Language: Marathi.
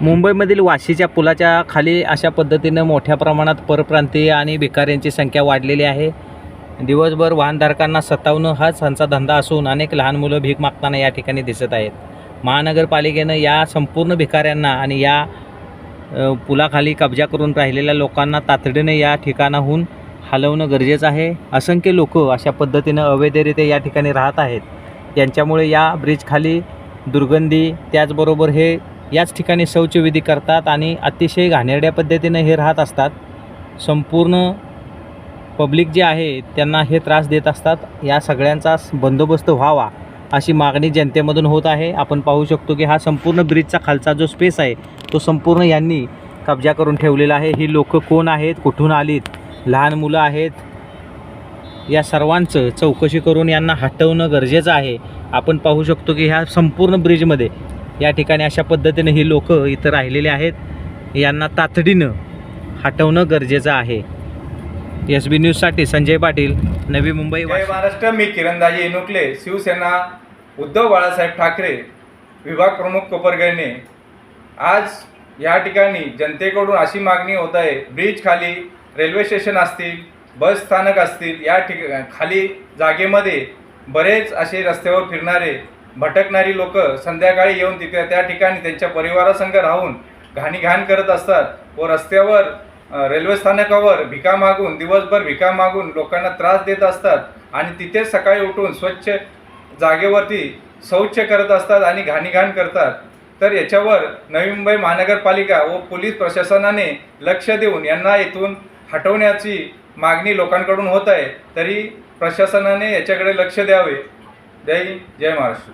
मुंबईमधील वाशीच्या पुलाच्या खाली अशा पद्धतीनं मोठ्या प्रमाणात परप्रांतीय आणि भिकाऱ्यांची संख्या वाढलेली आहे. दिवसभर वाहनधारकांना सतावणं हाच त्यांचा धंदा असून अनेक लहान मुलं भीक मागताना या ठिकाणी दिसत आहेत. महानगरपालिकेनं या संपूर्ण भिकाऱ्यांना आणि या पुलाखाली कब्जा करून राहिलेल्या लोकांना तातडीने या ठिकाणाहून हलवणं गरजेचं आहे. असंख्य लोक अशा पद्धतीनं अवैधरित्या या ठिकाणी राहत आहेत. यांच्यामुळे या ब्रिजखाली दुर्गंधी त्याचबरोबर हे याच ठिकाणी शौचविधी करतात आणि अतिशय घाणेरड्या पद्धतीनं हे राहत असतात. संपूर्ण पब्लिक जे आहे त्यांना हे त्रास देत असतात. या सगळ्यांचा बंदोबस्त व्हावा अशी मागणी जनतेमधून होत आहे. आपण पाहू शकतो की हा संपूर्ण ब्रिजचा खालचा जो स्पेस आहे तो संपूर्ण यांनी कब्जा करून ठेवलेला आहे. ही लोक कोण आहेत? कुठून आलीत? लहान मुलं आहेत? या सर्वांचं चौकशी करून यांना हटवणं गरजेचं आहे. आपण पाहू शकतो की ह्या संपूर्ण ब्रिजमध्ये या ठिकाणी अशा पद्धतीने ही लोक इथं राहिलेली आहेत. यांना तातडीनं हटवणं गरजेचं आहे. एस बी न्यूजसाठी संजय पाटील नवी मुंबई. महाराष्ट्र मी किरणदाजी एनुकले शिवसेना उद्धव बाळासाहेब ठाकरे विभाग प्रमुख कोपरगळणे आज या ठिकाणी जनतेकडून अशी मागणी होत आहे ब्रिज खाली रेल्वे स्टेशन असतील बस स्थानक असतील या ठिका खाली जागेमध्ये बरेच असे रस्त्यावर फिरणारे भटकणारी लोक संध्याकाळी येऊन तिथे त्या ठिकाणी त्यांच्या परिवारासंग राहून घाणीघाण करत असतात व रस्त्यावर रेल्वे स्थानकावर भिका मागून दिवसभर भिका मागून लोकांना त्रास देत असतात आणि तिथेच सकाळी उठून स्वच्छ जागेवरती शौच करत असतात आणि घाणीघाण करतात. तर याच्यावर नवी मुंबई महानगरपालिका व पोलीस प्रशासनाने लक्ष देऊन यांना इथून हटवण्याची मागणी लोकांकडून होत आहे तरी प्रशासनाने याच्याकडे लक्ष द्यावे. जय जय महाराष्ट्र.